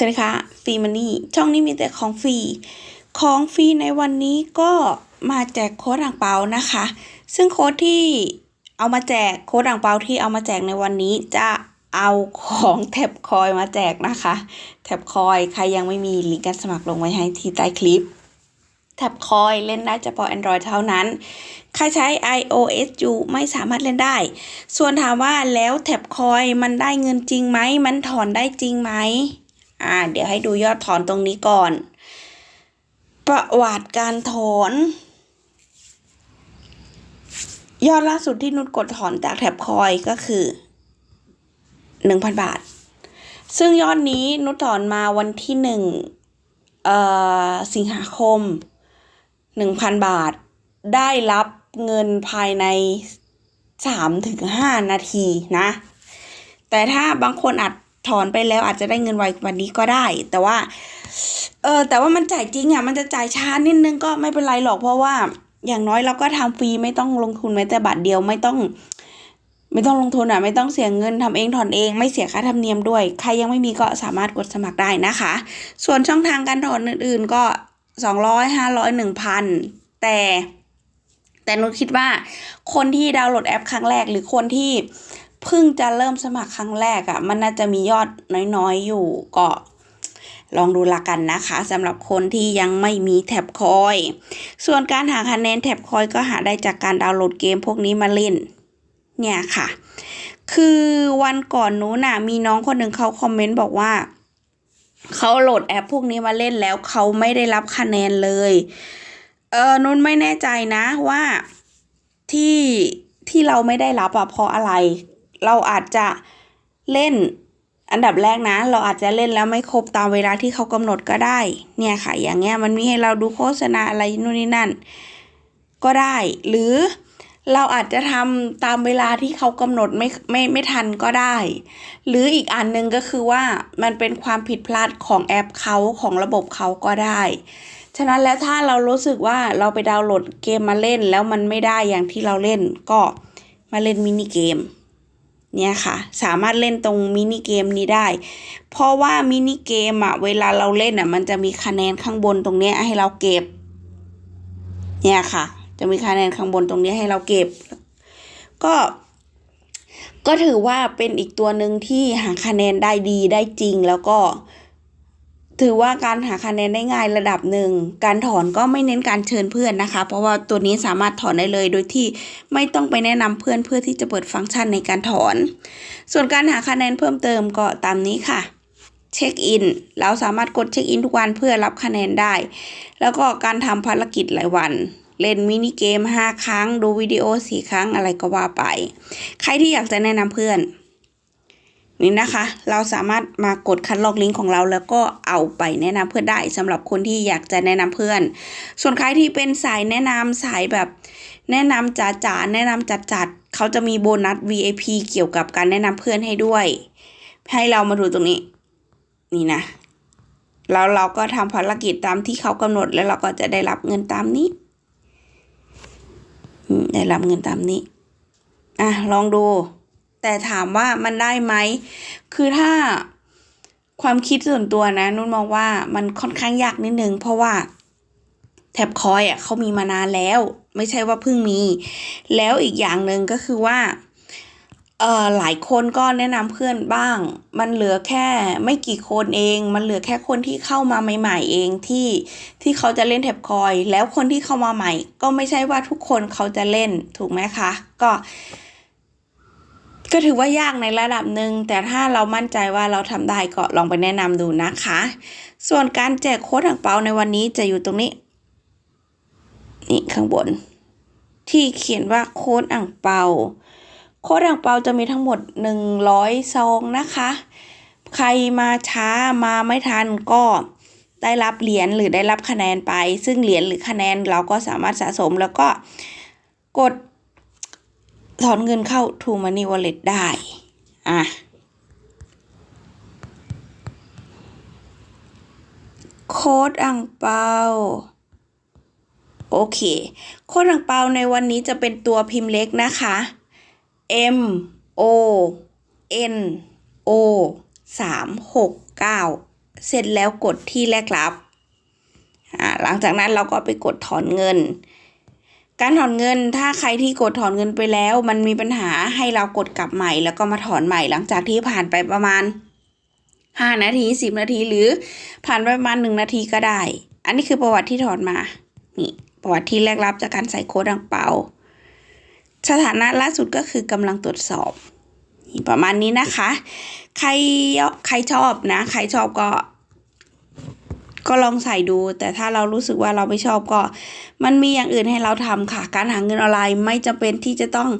สวัสดีค่ะฟรีมันนี่ช่องนี้มีแต่ของฟรี ของฟรีในวันนี้ก็มาแจกโค้ดอ่างเปานะคะ ซึ่งโค้ดที่เอามาแจกโค้ดอ่างเปาที่เอามาแจกในวันนี้จะเอาของแท็บคอยมาแจกนะคะ แท็บคอยใครยังไม่มีลิงก์การสมัครลงไว้ให้ที่ใต้คลิป แท็บคอยเล่นได้เฉพาะ Android เท่านั้น ใครใช้ iOS อยู่ไม่สามารถเล่นได้ ส่วนถามว่าแล้วแท็บคอยมันได้เงินจริงไหม มันถอนได้จริงไหม อ่า เดี๋ยวให้ดูยอดถอนตรงนี้ก่อน ประวัติการถอน ยอดล่าสุดที่นุชกดถอนจากแท็บคอยก็คือหนึ่งพันบาท ซึ่งยอดนี้นุชถอนมาวันที่หนึ่งเอ่อสิงหาคมหนึ่งพันบาท ได้รับเงินภายในสามถึงห้านาทีนะ แต่ถ้าบางคนอาจ ถอนไปแล้วอาจจะได้เงินไวว่านี้ก็ได้ แต่ว่า เออแต่ว่ามันจ่ายจริงอะมันจะจ่ายช้านิดนึงก็ไม่เป็นไรหรอกเพราะว่า อย่างน้อยเราก็ทำฟรีไม่ต้องลงทุนแม้แต่บาทเดียวไม่ต้อง ไม่ต้องลงทุนอะ ไม่ต้องเสียเงินทำเองถอนเองไม่เสียค่าธรรมเนียมด้วย ใครยังไม่มีก็สามารถกดสมัครได้นะคะ ส่วนช่องทางการถอนอื่น ๆ ก็สองร้อยห้าร้อยหนึ่งพันแต่แต่นุชคิดว่าคนที่ดาวน์โหลดแอปครั้งแรกหรือคนที่ เพิ่งจะเริ่มสมัครครั้งแรกอะ่ะ มันน่าจะมียอดน้อยๆอยู่ก็ลองดูละกันนะคะสำหรับคนที่ยังไม่มีแท็บคอย ส่วนการหาคะแนนแท็บคอยก็หาได้จากการดาวน์โหลดเกมพวกนี้มาเล่น เนี่ยค่ะ คือวันก่อนนู้นน่ะมีน้องคนหนึ่งเขาคอมเมนต์บอกว่าเขาโหลดแอปพวกนี้มาเล่นแล้วเขาไม่ได้รับคะแนนเลย เออนุ่นไม่แน่ใจนะว่าที่ที่เราไม่ได้รับอะเพราะอะไร เราอาจจะเล่นอันดับแรกนะ เราอาจจะเล่นแล้วไม่ครบตามเวลาที่เขากำหนดก็ได้ เนี่ยค่ะ อย่างเงี้ยมันมีให้เราดูโฆษณาอะไรนู่นนี่นั่น ก็ได้ หรือเราอาจจะทำตามเวลาที่เขากำหนดไม่ไม่ไม่ทันก็ได้ หรืออีกอันหนึ่งก็คือว่ามันเป็นความผิดพลาดของแอปเขาของระบบเขาก็ได้ ฉะนั้นแล้วถ้าเรารู้สึกว่าเราไปดาวน์โหลดเกมมาเล่นแล้วมันไม่ได้อย่างที่เราเล่นก็มาเล่นมินิเกม เนี่ยค่ะ สามารถเล่นตรงมินิเกมนี้ได้ เพราะว่ามินิเกมอะเวลาเราเล่นอะมันจะมีคะแนนข้างบนตรงเนี้ยให้เราเก็บ เนี่ยค่ะ จะมีคะแนนข้างบนตรงนี้ให้เราเก็บ ก็ก็ถือว่าเป็นอีกตัวหนึ่งที่หาคะแนนได้ดีได้จริงแล้วก็ ถือว่าการหาคะแนนได้ง่ายระดับหนึ่ง การถอนก็ไม่เน้นการเชิญเพื่อนนะคะ เพราะว่าตัวนี้สามารถถอนได้เลย โดยที่ไม่ต้องไปแนะนำเพื่อนเพื่อที่จะเปิดฟังก์ชันในการถอน ส่วนการหาคะแนนเพิ่มเติมก็ตามนี้ค่ะ เช็คอิน เราสามารถกดเช็คอินทุกวันเพื่อรับคะแนนได้ แล้วก็การทำภารกิจรายวันเล่นมินิเกม 5 ครั้ง ดูวิดีโอ 4 ครั้งอะไรก็ว่าไป ใครที่อยากจะแนะนำเพื่อน นี่นะคะ เราสามารถมากดคัดลอกลิงก์ของเราแล้วก็เอาไปแนะนำเพื่อนได้สำหรับคนที่อยากจะแนะนำเพื่อน ส่วนใครที่เป็นสายแนะนำสายแบบ แนะนำจ๋าจ๋าๆแนะนำจัดจัดๆเขาจะมีโบนัส VIP เกี่ยวกับการแนะนำเพื่อนให้ด้วย ให้เรามาดูตรงนี้ นี่นะแล้วเราก็ทำภารกิจตามที่เขากำหนดแล้วเราก็จะได้รับเงินตามนี้ ได้รับเงินตามนี้ อะ ลองดู แต่ถามว่ามันได้ไหม คือถ้าความคิดส่วนตัวนะ นุ่นมองว่ามันค่อนข้างยากนิดนึง เพราะว่าแท็บคอยอะเขามีมานานแล้ว ไม่ใช่ว่าเพิ่งมี แล้วอีกอย่างหนึ่งก็คือว่าเอ่อหลายคนก็แนะนำเพื่อนบ้าง มันเหลือแค่ไม่กี่คนเอง มันเหลือแค่คนที่เข้ามาใหม่ ๆ เองที่ที่เขาจะเล่นแท็บคอย แล้วคนที่เข้ามาใหม่ ก็ไม่ใช่ว่าทุกคนเขาจะเล่นถูกไหมคะ ก็ ก็ถือว่ายากในระดับหนึ่งแต่ถ้าเรามั่นใจว่าเราทำได้ก็ลองไปแนะนำดูนะคะ ส่วนการแจกโค้ดอ่างเปาในวันนี้จะอยู่ตรงนี้ นี่ข้างบน ที่เขียนว่าโค้ดอ่างเปา โค้ดอ่างเปาจะมีทั้งหมด 100ซองนะคะ ใครมาช้ามาไม่ทันก็ได้รับเหรียญหรือได้รับคะแนนไป ซึ่งเหรียญหรือคะแนนเราก็สามารถสะสมแล้วก็กด ถอนเงินเข้า True Money Wallet ได้ อะ โค้ดอ่างเปา โอเค โค้ดอ่างเปาในวันนี้จะเป็นตัวพิมพ์เล็กนะคะ M O N O สามหกเก้าเสร็จแล้วกดที่แลกรับอ่าหลังจากนั้นเราก็ไปกดถอนเงิน การถอนเงินถ้าใครที่กดถอนเงินไปแล้ว มันมีปัญหาให้เรากดกลับใหม่ แล้วก็มาถอนใหม่หลังจากที่ผ่านไปประมาณ 5 นาที 10 นาทีหรือผ่านไปประมาณ 1 นาทีก็ได้ อันนี้คือประวัติที่ถอนมานี่ประวัติที่แรกรับจากการใส่โค้ดอังเปา สถานะล่าสุดก็คือกำลังตรวจสอบประมาณนี้นะคะ ใครใครชอบนะ ใครชอบก็ ก็ลองใส่ดู แต่ถ้าเรารู้สึกว่าเราไม่ชอบก็ มันมีอย่างอื่นให้เราทำค่ะ การหาเงินออนไลน์ไม่จำเป็นที่จะต้อง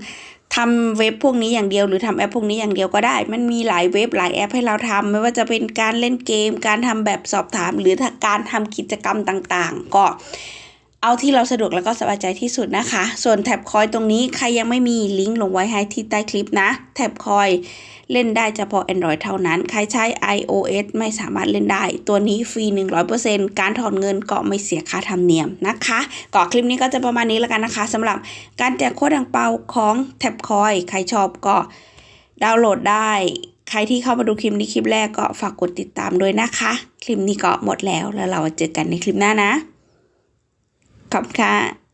ทำเว็บพวกนี้อย่างเดียวหรือทำแอปพวกนี้อย่างเดียวก็ได้ มันมีหลายเว็บหลายแอปให้เราทำไม่ว่าจะเป็นการเล่นเกม การทำแบบสอบถาม หรือการทำกิจกรรมต่างๆ ก็ เอาที่เราสะดวกแล้วก็สบายใจที่สุดนะคะ ส่วนแท็บคอยตรงนี้ใครยังไม่มีลิงก์ลงไว้ให้ที่ใต้คลิปนะ แท็บคอยเล่นได้เฉพาะ Android เท่านั้น ใครใช้ iOS ไม่สามารถเล่นได้ ตัวนี้ฟรี 100%การถอนเงินก็ไม่เสียค่าธรรมเนียมนะคะก็คลิปนี้ก็จะประมาณนี้แล้วกันนะคะสำหรับการแจกโค้ดอังเปาของแท็บคอยใครชอบก็ดาวน์โหลดได้ ใครที่เข้ามาดูคลิปนี้คลิปแรกก็ฝากกดติดตามด้วยนะคะ คลิปนี้ก็หมดแล้วแล้วเราเจอกันในคลิปหน้านะ ขอบคุณค่ะ